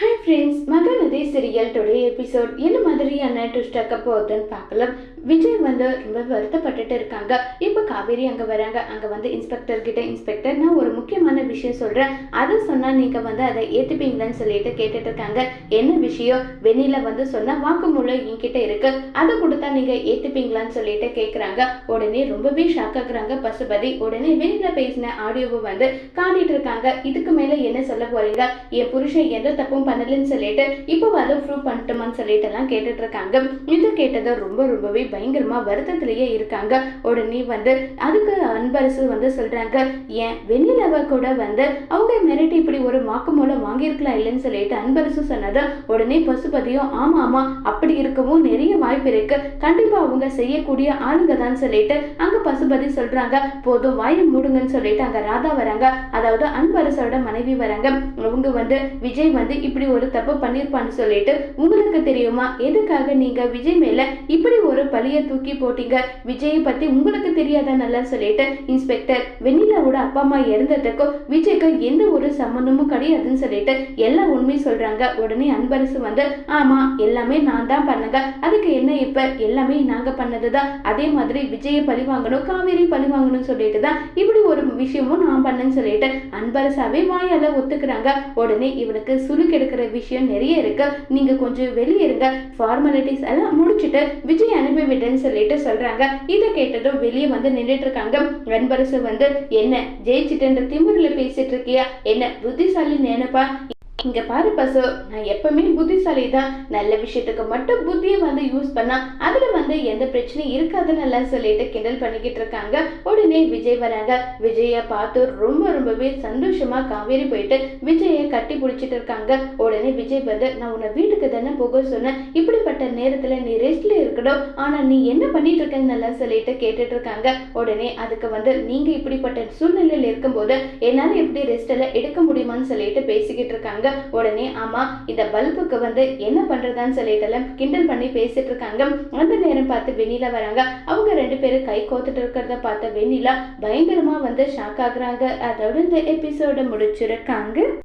Hi friends Mahanadhi serial today episode என்ன மாதிரியான twist ஆக்க போகுதுன்னு பார்க்கலாம். விஜய் வந்து ரொம்ப வருத்தப்பட்டுட்டு இருக்காங்க. இப்போ காவேரி அங்கே வராங்க. அங்கே வந்து இன்ஸ்பெக்டர் கிட்ட இன்ஸ்பெக்டர் நான் ஒரு முக்கியமான விஷயம் சொல்கிறேன் அதை சொன்னால் நீங்கள் வந்து அதை ஏற்றுப்பீங்களான்னு சொல்லிட்டு கேட்டுட்டு இருக்காங்க. என்ன விஷயம்? வெண்ணில வந்து சொன்னால் வாக்குமூலம் என்கிட்ட இருக்கு. அதை கொடுத்தா நீங்கள் ஏற்றுப்பீங்களான்னு சொல்லிட்டு கேட்குறாங்க உடனே ரொம்பவே ஷாக் ஆகுறாங்க பசுபதி. உடனே வெண்ணில பேசின ஆடியோவை வந்து காட்டிட்டு இருக்காங்க. இதுக்கு மேலே என்ன சொல்ல போறீங்க? என் புருஷன் எந்த தப்பும் பண்ணலன்னு சொல்லிட்டு இப்போ அதை ப்ரூவ் பண்ணிட்டோமான்னு சொல்லிட்டு எல்லாம் கேட்டுட்டு இருக்காங்க இது கேட்டதை ரொம்ப ரொம்பவே பயங்கரமா வருத்தத்திலேயே இருக்காங்க. உடனே வந்து அதுக்கு அன்பரசு வந்து சொல்றாங்க ஏன் வெண்ணிலவ கூட வந்து அவங்க மிரட்டி இப்படி ஒரு வாக்குமூலம் வாங்கியிருக்கலாம் இல்லைன்னு சொல்லிட்டு அன்பரசு சொன்னது. உடனே பசுபதியும் ஆமா ஆமா அப்படி இருக்கவும் நிறைய வாய்ப்பு இருக்கு. கண்டிப்பா அவங்க செய்யக்கூடிய ஆளுங்க தான் சொல்லிட்டு அங்க பசுபதி சொல்றாங்க. போதும் வாயை மூடுங்கன்னு சொல்லிட்டு அங்க ராதா வராங்க. அதாவது அன்பரசோட மனைவி வராங்க. அவங்க வந்து விஜய் வந்து இப்படி ஒரு தப்பு பண்ணியிருப்பான்னு சொல்லிட்டு உங்களுக்கு தெரியுமா? எதுக்காக நீங்க விஜய் மேல இப்படி ஒரு பழிய தூக்கி போட்டீங்க? விஜயை பத்தி உங்களுக்கு தெரியாதா நல்லா சொல்லிட்டு இன்ஸ்பெக்டர் வெண்ணிலாவோட அப்பா அம்மா இறந்ததுக்கும் விஜய்க்கு எந்த ஒரு சம்மந்தமும் கிடையாதுன்னு சொல்லிட்டு எல்லா உண்மையும் சொல்றாங்க. உடனே அன்பரசு வந்து ஆமா எல்லாமே நான் தான் பண்ணுங்க. அதுக்கு என்ன இப்ப? எல்லாமே நாங்க பண்ணதுதான். அதே மாதிரி விஜயை பழி வாங்கணும் காவேரி பழி வாங்கணும்னு சொல்லிட்டு தான் இப்படி ஒரு விஷயமும் நான் பண்ணேன்னு சொல்லிட்டு அன்பரசாவே வாயால ஒத்துக்கிறாங்க. உடனே இவனுக்கு இருக்கிற விஷயம் நிறைய இருக்கு. நீங்க கொஞ்சம் வெளியே இருங்க. ஃபார்மாலிட்டிஸ் எல்லாம் முடிச்சுட்டு விஜய் அனுப்பி விட்டேன்னு சொல்லிட்டு சொல்றாங்க. இதை கேட்டதும் வெளியே வந்து நின்றுட்டு இருக்காங்க அன்பரசு வந்து என்ன ஜெயிச்சிட்டுன்ற திமுறில பேசிட்டு இருக்கியா என்ன புத்திசாலி நினைப்பா? இங்க பாரு பசு நான் எப்பவுமே புத்திசாலி தான். நல்ல விஷயத்துக்கு மட்டும் புத்தியை வந்து யூஸ் பண்ணா அதுல வந்து எந்த பிரச்சனையும் இருக்காதுன்னு எல்லாம் சொல்லிட்டு கிண்டல் பண்ணிக்கிட்டு இருக்காங்க. உடனே விஜய் வராங்க. விஜய பார்த்து ரொம்ப ரொம்பவே சந்தோஷமா காவேரி போயிட்டு விஜய கட்டி பிடிச்சிட்டு இருக்காங்க. உடனே விஜய் வந்து நான் உன்னை வீட்டுக்கு தானே போக சொன்னேன். இப்படிப்பட்ட நேரத்துல நீ ரெஸ்ட்ல இருக்கணும். ஆனா நீ என்ன பண்ணிட்டு இருக்கன்னு நல்லா சொல்லிட்டு கேட்டுட்டு இருக்காங்க. உடனே அதுக்கு வந்து நீங்க இப்படிப்பட்ட சூழ்நிலையில இருக்கும்போது என்னால எப்படி ரெஸ்ட் எல்லாம் எடுக்க முடியுமான்னு சொல்லிட்டு பேசிக்கிட்டு இருக்காங்க. உடனே ஆமா இந்த பல்புக்கு வந்து என்ன பண்றதான்னு சொல்லிட்டு கிண்டல் பண்ணி பேசிட்டு இருக்காங்க. அந்த நேரம் பார்த்து வெண்ணிலா வராங்க. அவங்க ரெண்டு பேரும் கை கோத்துட்டு இருக்கிறத பார்த்த வெண்ணிலா பயங்கரமா வந்து ஷாக் ஆகுறாங்க. அதோட இந்த எபிசோட முடிச்சிருக்காங்க